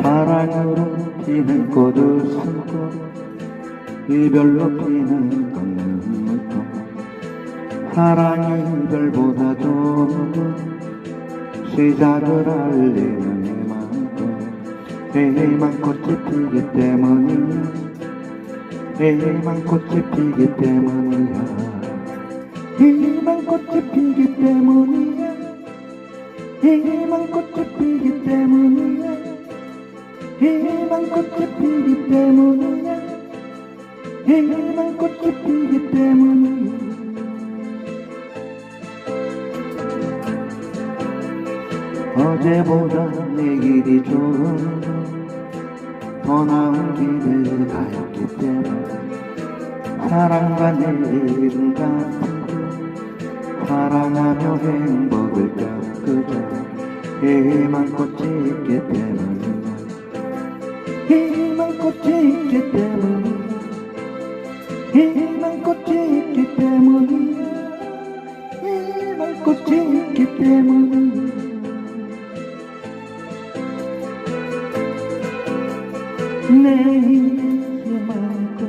사랑으로 피는 꽃을 숨고 이별로 피는 꽃눈물도 사랑이 이별보다 좋은 것 시작을 알리는 희망도 희망 꽃이 피기 때문이야. 희망 꽃이 피기 때문이야. 희망 꽃이 피기 때문이야. 희망 꽃이 피기 때문이야 희망 꽃이 피기 때문이야 희망 꽃이 피기 때문이야 어제보다 내 길이 좋은 더 나은 길을 가였기 때문에. 사랑과 내일은 같은 그 사랑하며 행복을 깎으자. 희망꽃이 희망 꽃이 있기 때문이야 희망 꽃이 있기 때문이야 내일의 희망 꽃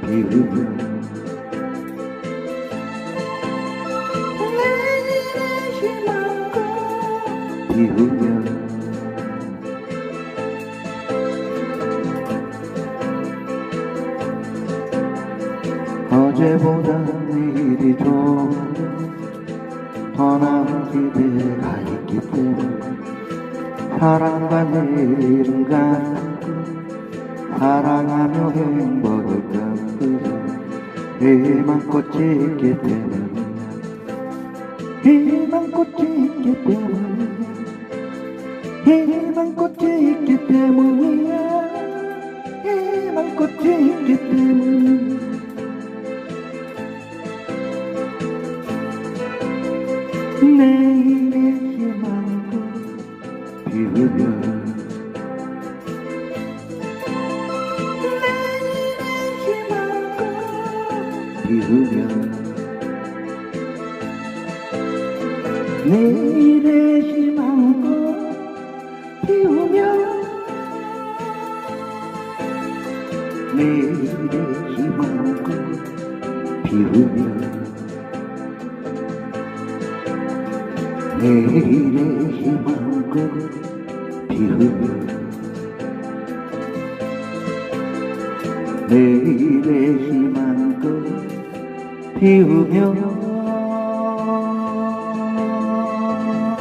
피우며 내일의 희망꽃 피우며 어제보다 내일이 좋은 더 나은 기대가 있기 때문에 사랑과 내일은 같고 사랑하며 행복을 깎으려 희망꽃이 있기 때문이야 희망꽃이 있기 때문이야 희망꽃이 있기 때문이야. 희망꽃이 있기 때문이 내일의 희망을 비우며 비우며 내일의 희망을 비우며 내일의 희망을 비우며 내일의 희망을 비우며 내일의 희망을 비우며